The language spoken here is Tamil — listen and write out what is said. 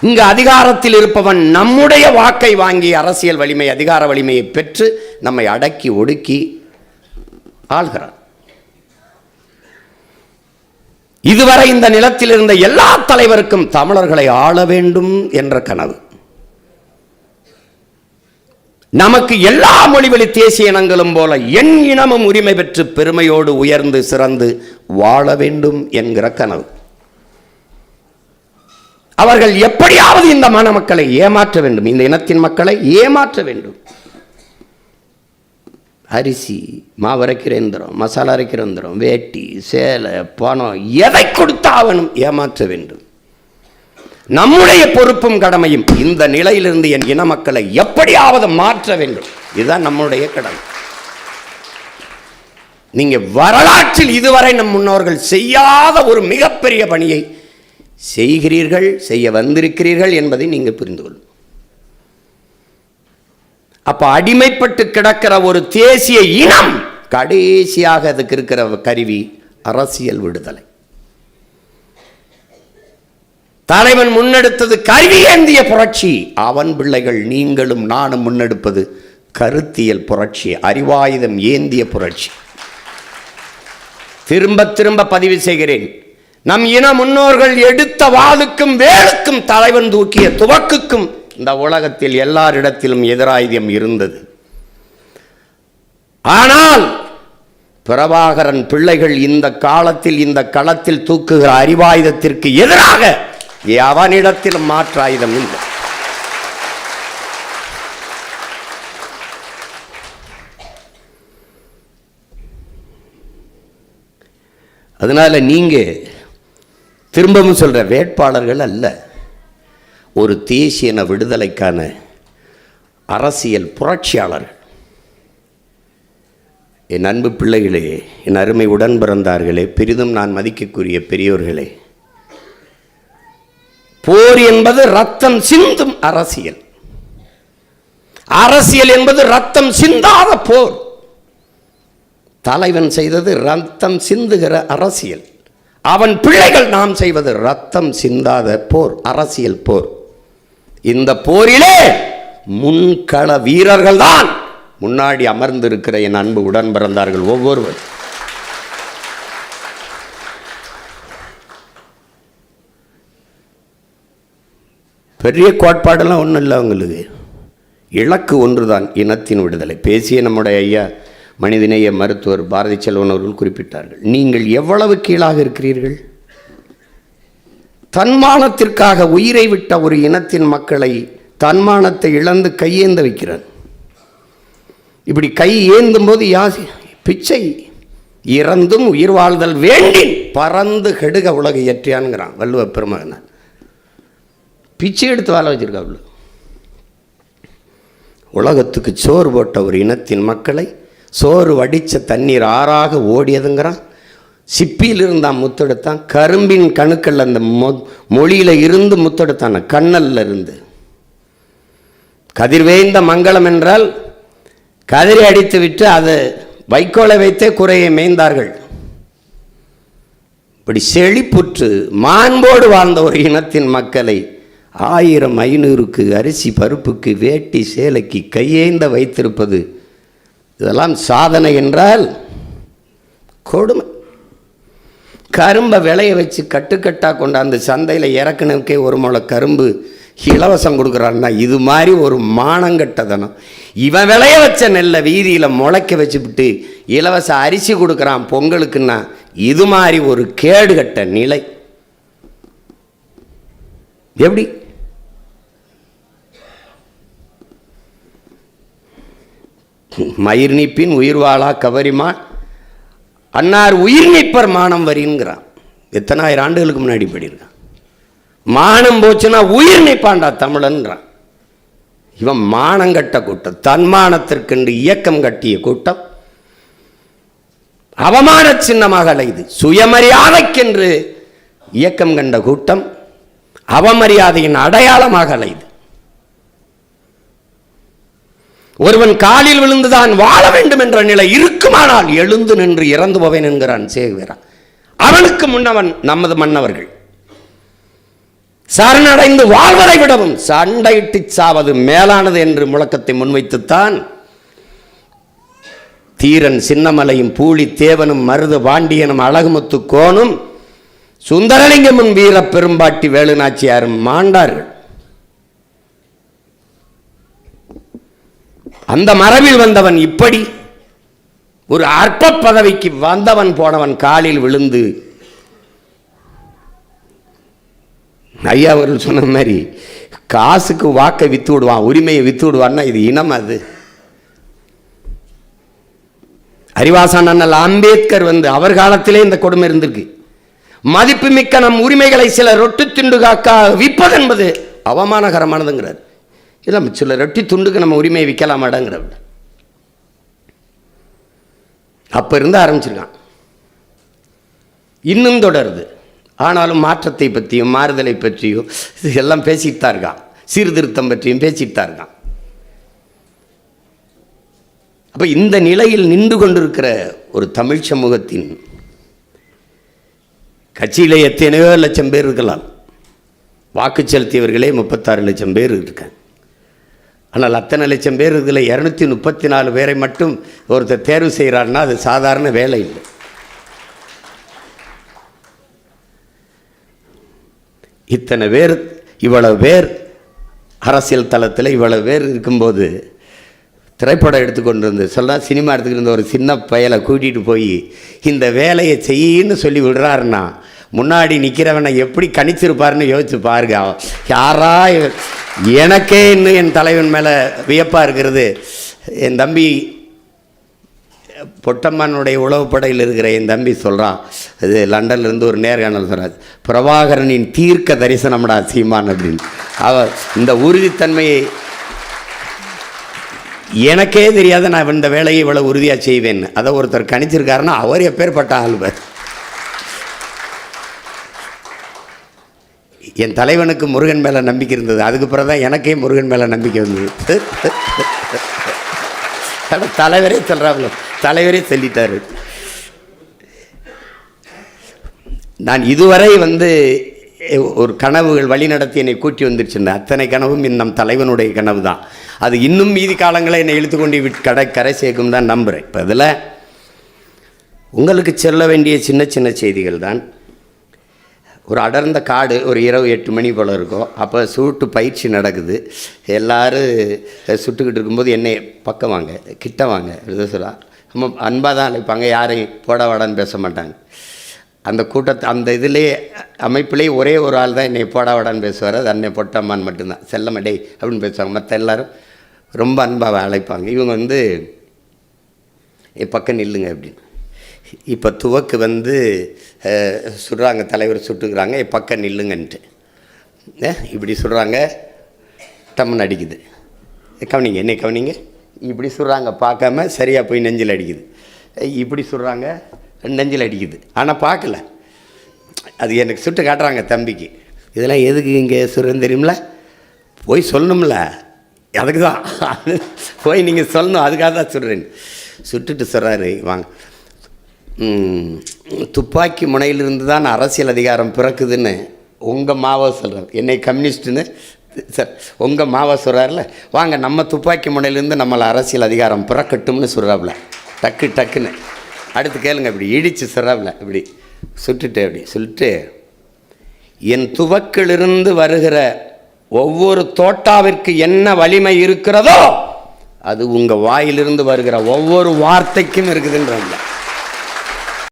இங்கு அதிகாரத்தில் இருப்பவன் நம்முடைய வாக்கை வாங்கி அரசியல் வலிமை அதிகார வலிமையை பெற்று நம்மை அடக்கி ஒடுக்கி ஆள்கிறான். இதுவரை இந்த நிலத்தில் இருந்த எல்லா தலைவருக்கும் தமிழர்களை ஆள வேண்டும் என்ற கனவு. நமக்கு எல்லா மொழிவெளி தேசிய இனங்களும் போல என் இனமும் உரிமை பெற்று பெருமையோடு உயர்ந்து சிறந்து வாழ வேண்டும் என்கிற கனவு. அவர்கள் எப்படியாவது இந்த மன மக்களை ஏமாற்ற வேண்டும். இந்த இனத்தின் மக்களை ஏமாற்ற வேண்டும். அரிசி மாவு அரைக்கிற எந்திரம் மசாலா அரைக்கிற எந்திரம் வேட்டி சேலை பணம் எதை கொடுத்தாவனும் ஏமாற்ற வேண்டும். நம்முடைய பொறுப்பும் கடமையும் இந்த நிலையிலிருந்து என் இன மக்களை எப்படியாவது மாற்ற வேண்டும். இதுதான் நம்முடைய கடமை. நீங்கள் வரலாற்றில் இதுவரை நம் முன்னோர்கள் செய்யாத ஒரு மிகப்பெரிய பணியை செய்கிறீர்கள் செய்ய வந்திருக்கிறீர்கள் என்பதை நீங்க புரிந்து கொள்ளும். அப்போ அடிமைப்பட்டு கிடக்கிற ஒரு தேசிய இனம் கடைசியாக அதுக்கு இருக்கிற கருவி அரசியல் விடுதலை. தலைவன் முன்னெடுத்தது கருவி ஏந்திய புரட்சி அவன் பிள்ளைகள் நீங்களும் நானும் முன்னெடுப்பது கருத்தியல் புரட்சி அறிவாயுதம் ஏந்திய புரட்சி. திரும்ப திரும்ப பதிவு செய்கிறேன். நம் இன முன்னோர்கள் எடுத்த வாளுக்கும் வேலுக்கும் தலைவன் தூக்கிய துவக்குக்கும் இந்த உலகத்தில் எல்லாரிடத்திலும் எதிராயுதம் இருந்தது. ஆனால் பிரபாகரன் பிள்ளைகள் இந்த காலத்தில் இந்த களத்தில் தூக்குகிற அறிவாயுதத்திற்கு எதிராக அவனிடத்திலும் மாற்று ஆயுதம் இல்லை. அதனால நீங்கள் திரும்பவும் சொல்கிற வேட்பாளர்கள் அல்ல. ஒரு தேசியன விடுதலைக்கான அரசியல் புரட்சியாளர்கள். என் அன்பு பிள்ளைகளே என் அருமை உடன் பிறந்தார்களே பெரிதும் நான் மதிக்கக்கூடிய பெரியோர்களே. போர் என்பது ரத்தம் சிந்தும் அரசியல். அரசியல் என்பது ரத்தம் சிந்தாத போர். தலைவன் செய்தது ரத்தம் சிந்துகிற அரசியல். அவன் பிள்ளைகள் நாம் செய்வது ரத்தம் சிந்தாத போர் அரசியல் போர். இந்த போரிலே முன்கள வீரர்கள் தான் முன்னாடி அமர்ந்திருக்கிற என் அன்பு உடன் பிறந்தார்கள் ஒவ்வொருவர். பெரிய கோட்பாடெல்லாம் ஒன்றும் இல்லை அவங்களுக்கு. இலக்கு ஒன்றுதான் இனத்தின் விடுதலை. பேசிய நம்முடைய ஐயா மனிதநேய மருத்துவர் பாரதி செல்வன் அவர்கள் குறிப்பிட்டார்கள். நீங்கள் எவ்வளவு கீழாக இருக்கிறீர்கள்? தன்மானத்திற்காக உயிரை விட்ட ஒரு இனத்தின் மக்களை தன்மானத்தை இழந்து கையேந்த வைக்கிறான் இப்படி கை ஏந்தும் போது யா பிச்சை இறந்தும் உயிர் வாழ்தல் வேண்டி பறந்து கெடுக உலக இயற்றியான்ங்கிறான் வள்ளுவ பெருமகனார் பிச்சை எடுத்து வாழ வச்சிருக்காள் உலகத்துக்கு சோறு போட்ட ஒரு இனத்தின் மக்களை சோறு வடித்த தண்ணீர் ஆறாக ஓடியதுங்கிறான். சிப்பியில் இருந்தான் முத்தெடுத்தான். கரும்பின் கணுக்கள் அந்த மொ மொழியில் இருந்து முத்தெடுத்தான் கண்ணல்ல இருந்து. கதிர்வேய்ந்த மங்களம் என்றால் கதிரை அடித்து விட்டு அது வைக்கோலை வைத்தே குறையை மேய்ந்தார்கள். இப்படி செழிப்புற்று மாண்போடு வாழ்ந்த ஒரு இனத்தின் மக்களை ஆயிரம் ஐநூறுக்கு அரிசி பருப்புக்கு வேட்டி சேலைக்கு கையேந்த வைத்திருப்பது இதெல்லாம் சாதனை என்றால் கொடுமை. கரும்பை விளைய வச்சு கட்டுக்கட்டாக கொண்டாந்து சந்தையில் இறக்குனவுக்கே ஒரு முளை கரும்பு இலவசம் கொடுக்குறான்னா இது மாதிரி ஒரு மானங்கட்டதனம். இவன் விளைய வச்ச நெல்லை வீதியில் முளைக்க வச்சுவிட்டு இலவச அரிசி கொடுக்குறான் பொங்கலுக்குன்னா இது மாதிரி ஒரு கேடுகட்ட நிலை. எப்படி? மயிர் நீப்பின் உயிர் வாழா கவரிமா. அன்னார் உயிர் நீப்பர் மானம் வரிங்கிறான். எத்தனாயிரம் ஆண்டுகளுக்கு முன்னாடி படிக்கிறான் மானம் போச்சுன்னா உயிர் நீப்பான்டா தமிழன்றான். இவன் மானங்கட்ட கூட்டம் தன்மானத்திற்கென்று இயக்கம் கட்டிய கூட்டம். அவமான சின்னமாக அலைது சுயமரியாதைக்கென்று இயக்கம் கண்ட கூட்டம். அவமரியாதையின் அடையாளமாக அலைது ஒருவன் காலில் விழுந்துதான் வாழ வேண்டும் என்ற நிலை இருக்குமானால் எழுந்து நின்று இறந்து போவேன் என்கிறான் சேகுவேரா அவனுக்கு முன்னவன் நமது மன்னவர்கள். சரணடைந்து வாழ்வதை விடவும் சண்டையிட்டு சாவது மேலானது என்று முழக்கத்தை முன்வைத்துத்தான் தீரன் சின்னமலையும் பூலி தேவனும் மருது பாண்டியனும் அழகுமுத்து கோனும் சுந்தரலிங்கமும் வீர பெரும்பாட்டி வேலுநாச்சியாரும் மாண்டார்கள். அந்த மரபில் வந்தவன் இப்படி ஒரு அற்ப பதவிக்கு வந்தவன் போனவன் காலில் விழுந்து ஐயா அவர்கள் சொன்ன மாதிரி காசுக்கு வாக்கை வித்து விடுவான் உரிமையை வித்து விடுவான்னா இது இனம் அது. அறிவாசான் அண்ணல் அம்பேத்கர் வந்து அவர் காலத்திலே இந்த கொடுமை இருந்திருக்கு. மதிப்புமிக்க நம் உரிமைகளை சில ரொட்டு துண்டு காக்கா விற்பதென்பது அவமானகரமானதுங்கிறார். இல்லை சில ரொட்டி துண்டுக்கு நம்ம உரிமையை விற்கலாமாடங்கிறவர் அப்போ இருந்து ஆரம்பிச்சிருக்கான். இன்னும் தொடருது. ஆனாலும் மாற்றத்தை பற்றியும் மாறுதலை பற்றியும் எல்லாம் பேசிட்டு தான் இருக்கான். சீர்திருத்தம் பற்றியும் பேசிட்டு தான் இருக்கான். அப்போ இந்த நிலையில் நின்று கொண்டிருக்கிற ஒரு தமிழ் சமூகத்தின் கட்சியில் எத்தனையோ லட்சம் பேர் இருக்கலாம். வாக்கு செலுத்தியவர்களே முப்பத்தாறு லட்சம் பேர் இருக்காங்க. ஆனால் அத்தனை லட்சம் பேர் இதில் இரநூத்தி முப்பத்தி நாலு பேரை மட்டும் ஒருத்தர் தேர்வு செய்கிறாருன்னா அது சாதாரண வேலை இல்லை. இத்தனை பேர் இவ்வளவு பேர் அரசியல் தளத்தில் இவ்வளவு பேர் இருக்கும்போது திரைப்படம் எடுத்துக்கொண்டு இருந்து சொன்னால் சினிமா எடுத்துக்கிட்டு இருந்த ஒரு சின்ன பயலை கூட்டிகிட்டு போய் இந்த வேலையை செய்யின்னு சொல்லி விடுறாருன்னா முன்னாடி நிற்கிறவனை எப்படி கணிச்சிருப்பாருன்னு யோசிச்சு பாருங்க. யாரா எனக்கே இன்னும் என் தலைவன் மேலே வியப்பாக இருக்கிறது. என் தம்பி பொட்டம்மனுடைய உளவுப்படையில் இருக்கிற என் தம்பி சொல்கிறான் இது லண்டன்லேருந்து ஒரு நேர்காணல் சொல்கிறார் பிரபாகரனின் தீர்க்க தரிசனம்டா சீமான் அப்படின்னு. அவர் இந்த உறுதித்தன்மையை எனக்கே தெரியாத நான் இந்த வேலையை இவ்வளோ உறுதியாக செய்வேன் அதை ஒருத்தர் கணிச்சிருக்காருன்னா அவர் எப்பேற்பட்ட ஆள்வர் என் தலைவனுக்கு முருகன் மேலே நம்பிக்கை இருந்தது. அதுக்கு பிறகு தான் எனக்கே முருகன் மேலே நம்பிக்கை இருந்தது தலைவரே சொல்கிறாங்களோ தலைவரே சொல்லிட்டார். நான் இதுவரை வந்து ஒரு கனவுகள் வழிநடத்தி என்னை கூட்டி வந்துருச்சுன்னு. அத்தனை கனவும் நம் தலைவனுடைய கனவு தான். அது இன்னும் மீதி காலங்களை என்னை இழுத்து கொண்டு விட்டு கடை கரை சேர்க்கும் தான் நம்புகிறேன் இப்போ இதில் உங்களுக்கு சொல்ல வேண்டிய சின்ன சின்ன செய்திகள் தான். ஒரு அடர்ந்த காடு ஒரு இரவு எட்டு மணி போல் இருக்கும். அப்போ சூட்டு பயிற்சி நடக்குது. எல்லாரும் சுட்டுக்கிட்டு இருக்கும்போது என்னை பக்கம் வாங்க கிட்ட வாங்க சொல்லா நம்ம அன்பாக தான் அழைப்பாங்க யாரையும் போட வாடான்னு பேச மாட்டாங்க. அந்த கூட்டத்தை அந்த இதுலேயே அமைப்பிலே ஒரே ஒரு ஆள் தான் என்னை போட வாடான்னு பேசுவார். அது அன்னை பொட்டம்மான்னு மட்டும்தான். செல்லமடே அப்படின்னு பேசுவாங்க. மற்ற எல்லோரும் ரொம்ப அன்பாக அழைப்பாங்க. இவங்க வந்து என் பக்கம் நில்லுங்க அப்படின்னு. இப்போ துவக்கு வந்து சுடுறாங்க தலைவர் சுட்டுக்கிறாங்க என் பக்கம் நில்லுங்கன்ட்டு. இப்படி சுடுறாங்க டம்முன்னு அடிக்குது. கவனிங்க என்னை கவனிங்க. இப்படி சுடுறாங்க பார்க்காம சரியாக போய் நெஞ்சில் அடிக்குது. இப்படி சுடுறாங்க நெஞ்சில் அடிக்குது. ஆனால் பார்க்கல. அது எனக்கு சுட்டு காட்டுறாங்க தம்பிக்கு. இதெல்லாம் எதுக்கு இங்கே சொல்கிறேன்னு தெரியுமில போய் சொல்லணும்ல. அதுக்கு தான் போய் நீங்கள் சொல்லணும் அதுக்காக தான் சுடுறேன் சுட்டுட்டு சொல்கிறாரு வாங்க. துப்பாக்கி முனையிலிருந்து தான் அரசியல் அதிகாரம் பிறக்குதுன்னு உங்கள் மாவோ சொல்கிறார் என்னை கம்யூனிஸ்ட்டுன்னு சார் உங்கள் மாவோ சொல்கிறார்ல வாங்க நம்ம துப்பாக்கி முனையிலேருந்து நம்மளை அரசியல் அதிகாரம் பிறக்கட்டும்னு சொல்கிறாப்புல டக்கு டக்குன்னு. அடுத்து கேளுங்க இப்படி இடித்து சொல்கிறாப்புல இப்படி. சுட்டுட்டு அப்படி சொல்லிட்டு என் துவக்கிலிருந்து வருகிற ஒவ்வொரு தோட்டாவிற்கு என்ன வலிமை இருக்கிறதோ அது உங்கள் வாயிலிருந்து வருகிற ஒவ்வொரு வார்த்தைக்கும் இருக்குதுன்றாங்க